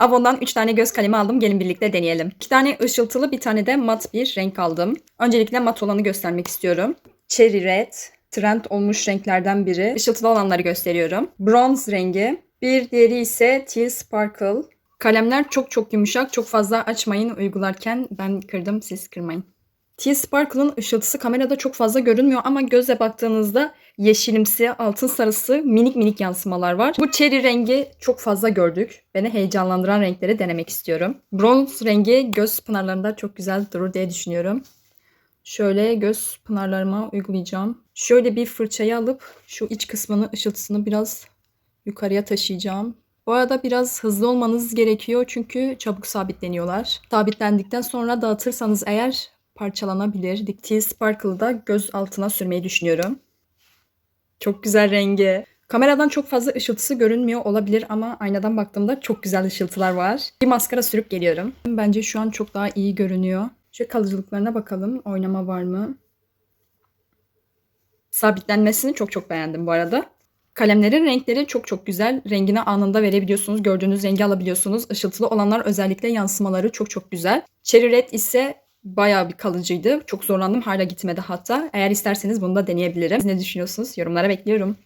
Avon'dan 3 tane göz kalemi aldım. Gelin birlikte deneyelim. 2 tane ışıltılı bir tane de mat bir renk aldım. Öncelikle mat olanı göstermek istiyorum. Cherry Red. Trend olmuş renklerden biri. Işıltılı olanları gösteriyorum. Bronze rengi. Bir diğeri ise Teal Sparkle. Kalemler çok çok yumuşak. Çok fazla açmayın uygularken. Ben kırdım siz kırmayın. Teal Sparkle'ın ışıltısı kamerada çok fazla görünmüyor ama gözle baktığınızda yeşilimsi, altın sarısı minik minik yansımalar var. Bu cherry rengi çok fazla gördük. Beni heyecanlandıran renkleri denemek istiyorum. Bronze rengi göz pınarlarında çok güzel durur diye düşünüyorum. Şöyle göz pınarlarıma uygulayacağım. Şöyle bir fırçayı alıp şu iç kısmını ışıltısını biraz yukarıya taşıyacağım. Bu arada biraz hızlı olmanız gerekiyor çünkü çabuk sabitleniyorlar. Sabitlendikten sonra dağıtırsanız eğer parçalanabilir. Diktiği Sparkle'da göz altına sürmeyi düşünüyorum. Çok güzel rengi. Kameradan çok fazla ışıltısı görünmüyor olabilir ama aynadan baktığımda çok güzel ışıltılar var. Bir maskara sürüp geliyorum. Bence şu an çok daha iyi görünüyor. Şöyle kalıcılıklarına bakalım. Oynama var mı? Sabitlenmesini çok çok beğendim bu arada. Kalemlerin renkleri çok çok güzel. Rengini anında verebiliyorsunuz. Gördüğünüz rengi alabiliyorsunuz. Işıltılı olanlar özellikle yansımaları çok çok güzel. Cherry Red ise bayağı bir kalıcıydı. Çok zorlandım. Hala gitmedi hatta. Eğer isterseniz bunu da deneyebilirim. Siz ne düşünüyorsunuz? Yorumlara bekliyorum.